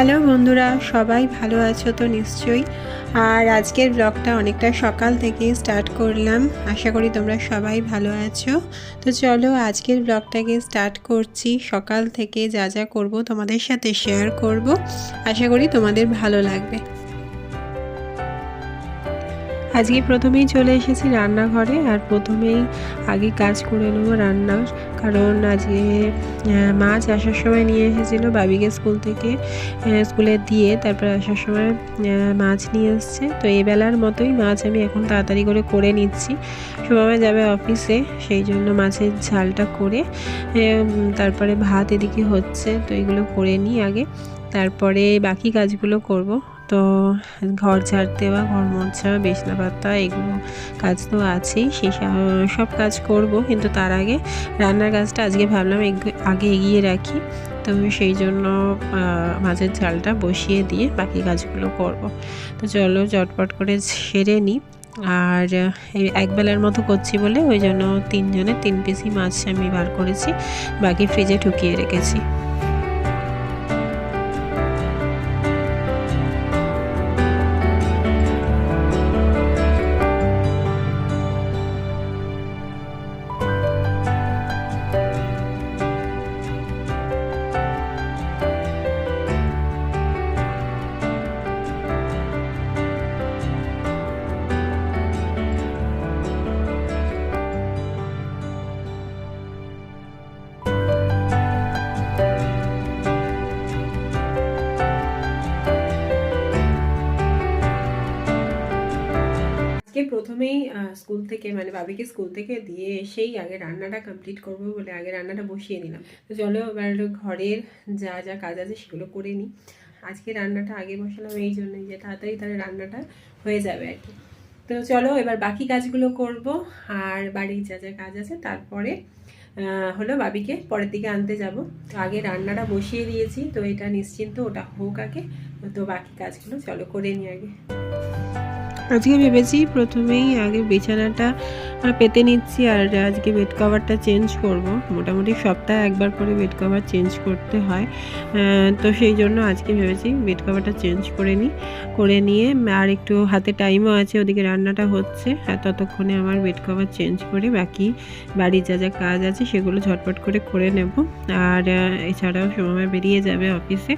Hello বন্ধুরা, সবাই ভালো আছো তো নিশ্চয়ই? আর আজকের ব্লগটা অনেকটা সকাল থেকে স্টার্ট করলাম। আশা করি তোমরা সবাই ভালো আছো। তো চলো আজকের ব্লগটাকে স্টার্ট করছি। সকাল থেকে যা যা করব তোমাদের সাথে শেয়ার করব। আশা করি তোমাদের ভালো লাগবে। আজকে প্রথমেই চলে এসেছি রান্নাঘরে আর প্রথমেই আগে কাজ করে নেব রান্নার কারণ আজকে মাছ আসার সময় নিয়ে এসেছিল বাবিকে স্কুল থেকে স্কুলে দিয়ে তারপর আসার সময় মাছ নিয়ে এসছে। তো এই বেলার মতোই মাছ আমি এখন তাড়াতাড়ি করে করে নিচ্ছি। সময় যাবে অফিসে, সেই জন্য মাছের ঝালটা করে তারপরে ভাত এদিকে হচ্ছে, তো এগুলো করে নিই আগে। তারপরে বাকি কাজগুলো করব। তো ঘর ঝাড় দেওয়া, ঘর মোছা, বিছনা পাতা, এগুলো কাজ তো আছেই। সেই সব কাজ করব, কিন্তু তার আগে রান্নার কাজটা আজকে ভাবলাম আগে এগিয়ে রাখি। তো সেই জন্য মাছের ঝালটা বসিয়ে দিয়ে বাকি কাজগুলো করব। তো চলো চটপট করে সেরে নিই আর একবেলার মতো করছি বলে ওই জন্য তিনজনে তিন পিসি মাছ আমি বার করেছি, বাকি ফ্রিজে ঢুকিয়ে রেখেছি। প্রথমেই স্কুল থেকে মানে বাবিকে স্কুল থেকে দিয়ে এসেই আগে রান্নাটা কমপ্লিট করব বলে আগে রান্নাটা বসিয়ে নিলাম। তো চলো এবার ঘরের যা যা কাজ আছে সেগুলো করে নিই। আজকে রান্নাটা আগে বসালাম এই জন্যই যে তাড়াতাড়ি তাহলে রান্নাটা হয়ে যাবে আর কি। তো চলো এবার বাকি কাজগুলো করব আর বাড়ির যা যা কাজ আছে তারপরে হলো বাবিকে পরের দিকে আনতে যাব। তো আগে রান্নাটা বসিয়ে দিয়েছি, তো এটা নিশ্চিন্ত ওটা হোক আগে। তো বাকি কাজগুলো চলো করে নিই আগে। আজকে ভেবেছি প্রথমেই আগে বিছানাটা পেতে নিচ্ছি আর আজকে বেড কভারটা চেঞ্জ করব। মোটামুটি সপ্তাহে একবার করে বেড কভার চেঞ্জ করতে হয়। তো সেই জন্য আজকে ভেবেছি বেড কভারটা চেঞ্জ করে নিই করে নিয়ে আর একটু হাতে টাইমও আছে, ওদিকে রান্নাটা হচ্ছে। আর ততক্ষণে আমার বেড কভার চেঞ্জ করে বাকি বাড়ির যা যা কাজ আছে সেগুলো ঝটপট করে করে নেব। আর এছাড়াও সময় বেরিয়ে যাবে অফিসে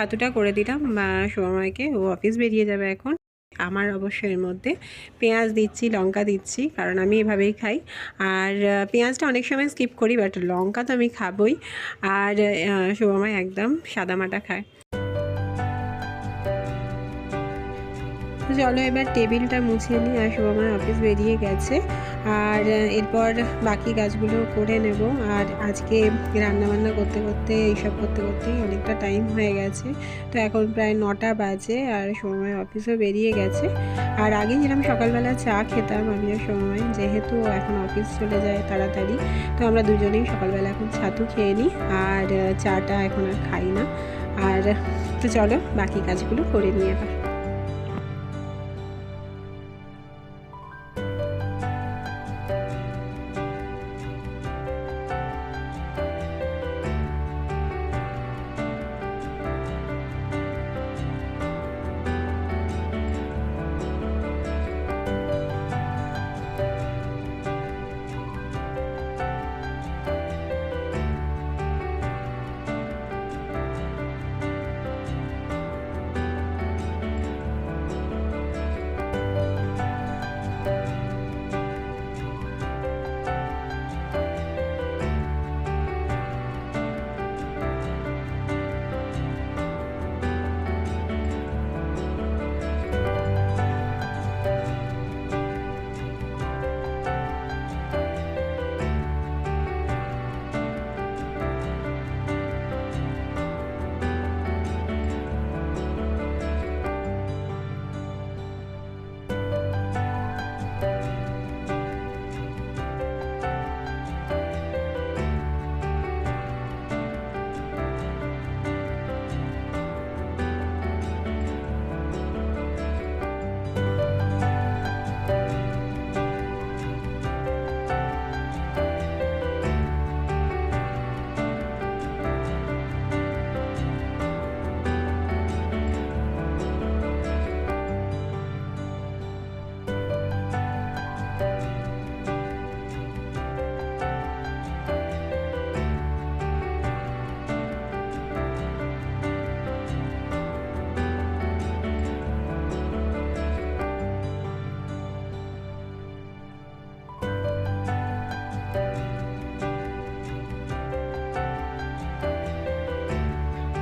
ছাতুটা করে দিলাম। সময়কে ও অফিস বেরিয়ে যাবে এখন। আমার অবশ্য এর মধ্যে পেঁয়াজ দিচ্ছি, লঙ্কা দিচ্ছি, কারণ আমি এভাবেই খাই। আর পেঁয়াজটা অনেক সময় স্কিপ করি বাট লঙ্কা তো আমি খাবই। আর শুভময় একদম সাদামাটা খায়। চলো এবার টেবিলটা মুছিয়ে নিই। আর শুভময় অফিস বেরিয়ে গেছে। আর এরপর বাকি কাজগুলো করে নেব। আর আজকে রান্নাবান্না করতে করতে, এইসব করতে করতেই অনেকটা টাইম হয়ে গেছে। তো এখন প্রায় নটা বাজে আর সময় অফিসও বেরিয়ে গেছে। আর আগে যেরকম সকালবেলা চা খেতাম আমি সময়, যেহেতু এখন অফিস চলে যায় তাড়াতাড়ি, তো আমরা দুজনেই সকালবেলা এখন ছাতু খেয়ে নিই। আর চাটা এখন আর খাই না। আর তো চলো, বাকি কাজগুলো করে নিয়ে এবার।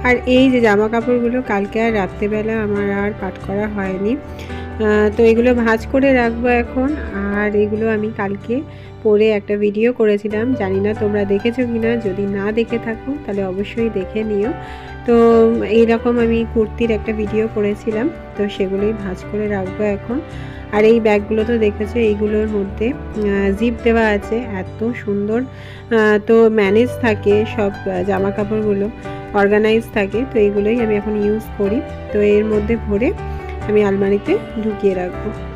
আর এই যে জামা কাপড়গুলো কালকে আর রাত্রেবেলা আমার আর পাট করা হয়নি। তো এগুলো ভাঁজ করে রাখব এখন। আর এগুলো আমি কালকে পরে একটা ভিডিও করেছিলাম। জানি না তোমরা দেখেছ কি না যদি না দেখে থাকো, তাহলে অবশ্যই দেখে নিও। তো এইরকম আমি কুর্তির একটা ভিডিও করেছিলাম। তো সেগুলোই ভাঁজ করে রাখব এখন। আর এই ব্যাগগুলো তো দেখেছ, এইগুলোর মধ্যে জিপ দেওয়া আছে। এত সুন্দর তো ম্যানেজ থাকে সব জামা কাপড়গুলো অর্গানাইজ থাকে, তো এইগুলোই আমি এখন ইউজ করি। তো এর মধ্যে ভরে আমি আলমারিতে ঢুকিয়ে রাখব।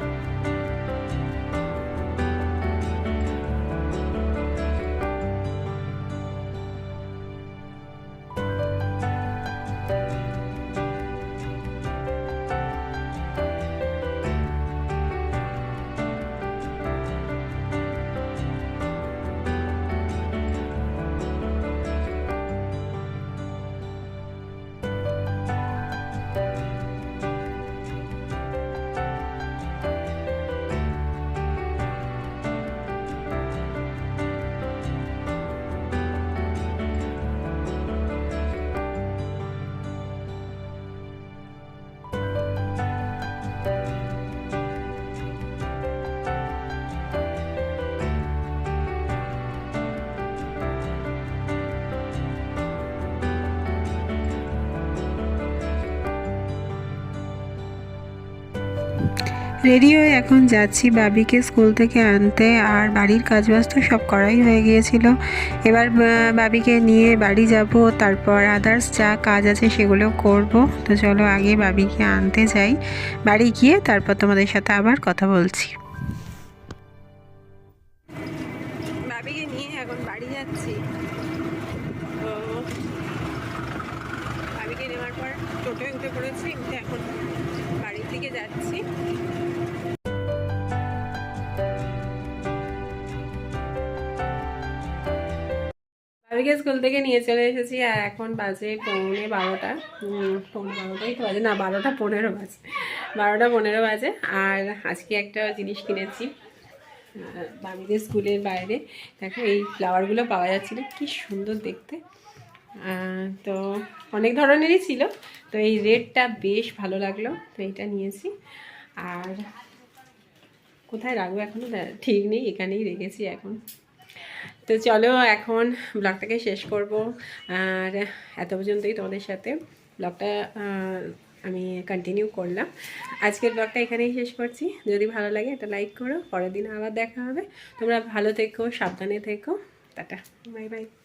রেডি হয়ে এখন যাচ্ছি। বাবিকে স্কুল থেকে আনতে আর বাড়ির কাজবাজ তো সব করাই হয়ে গিয়েছিল। এবার বাবিকে নিয়ে বাড়ি যাব, তারপর আদার্স যা কাজ আছে সেগুলো করব। তো চলো আগে বাবিকে আনতে যাই। বাড়ি গিয়ে তারপর তোমাদের সাথে আবার কথা বলছি। বাবিকে নিয়ে এখন বাড়ি যাচ্ছি। বাবিকে নেওয়ার পর উঠে এখন বাড়ির দিকে যাচ্ছি। বাবিকে স্কুল থেকে নিয়ে চলে এসেছি আর এখন বাজে পৌনে বারোটা। পৌনে বারোটাই তো বাজে। না, বারোটা পনেরো বাজে। বারোটা পনেরো বাজে। আর আজকে একটা জিনিস কিনেছি। বাবিদের স্কুলের বাইরে। দেখো, এই ফ্লাওয়ারগুলো পাওয়া যাচ্ছিল। কি সুন্দর দেখতে। তো অনেক ধরনেরই ছিল। তো এই রেডটা বেশ ভালো লাগল। তো এইটা নিয়েছি। আর কোথায় রাখব এখনও ঠিক নেই। এখানেই রেখেছি এখন। তো চলো এখন ব্লগটাকে শেষ করব। আর এত পর্যন্তই তোমাদের সাথে। ব্লগটা আমি কন্টিনিউ করলাম। আজকের ব্লগটা এখানেই শেষ করছি। যদি ভালো লাগে এটা লাইক করো। পরের দিন আবার দেখা হবে। তোমরা ভালো থেকো, সাবধানে থেকো। টাটা। Bye bye.